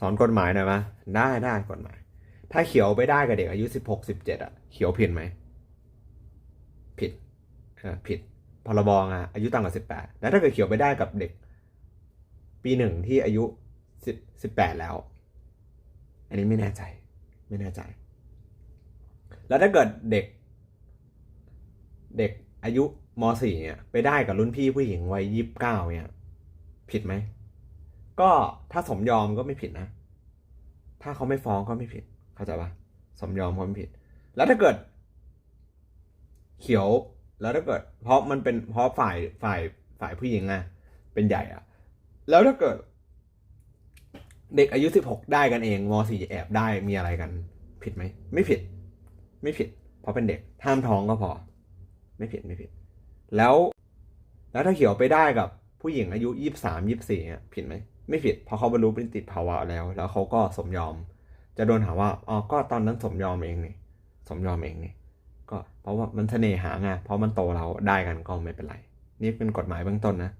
สอนกฎหมายหน่อยมะได้ได้กฎหมาย ถ้าเขียวไปได้กับเด็กอายุสิบหกสิบเจ็ดอะเขียวผิดไหมผิดเออผิดพรบงาอายุต่ำกว่าสิบแปดแล้วถ้าเกิดเขียวไปได้กับเด็ก ปีหนึ่งที่อายุสิบสิบแปดแล้ว อันนี้ไม่แน่ใจ ไม่แน่ใจ แล้วถ้าเกิดเด็ก เด็กอายุมสี่เนี่ยไปได้กับรุ่นพี่ผู้หญิงวัยยี่สิบเก้าเนี่ย ผิดไหม ก็ถ้าสมยอมก็ไม่ผิดนะ ถ้าเขาไม่ฟ้องก็ไม่ผิด เข้าใจปะสมยอมก็ไม่ผิด แล้วถ้าเกิด เขียวแล้วถ้าเกิด เพราะมันเป็นเพราะฝ่ายฝ่ายฝ่ายผู้หญิงอะเป็นใหญ่อะแล้วถ้าเกิด เด็กอายุสิบหกได้กันเองมสี่แอบได้มีอะไรกัน ผิดไหมไม่ผิด ไม่ผิด เพราะเป็นเด็กห้ามท้องก็พอ ไม่ผิดไม่ผิด แล้ว แล้วถ้าเขียวไปได้กับผู้หญิงอายุยี่สามยี่สี่ยผิดไหม ไม่ผิดเพราะเขาบรรลุนิติภาวะแล้ว แล้วเขาก็สมยอม จะโดนหาว่าอ๋อก็ตอนนั้นสมยอมเองนี่สมยอมเองนี่ก็เพราะว่ามันเสน่หาไงเพราะมันโตเราได้กันก็ไม่เป็นไร นี่เป็นกฎหมายเบื้องต้นนะ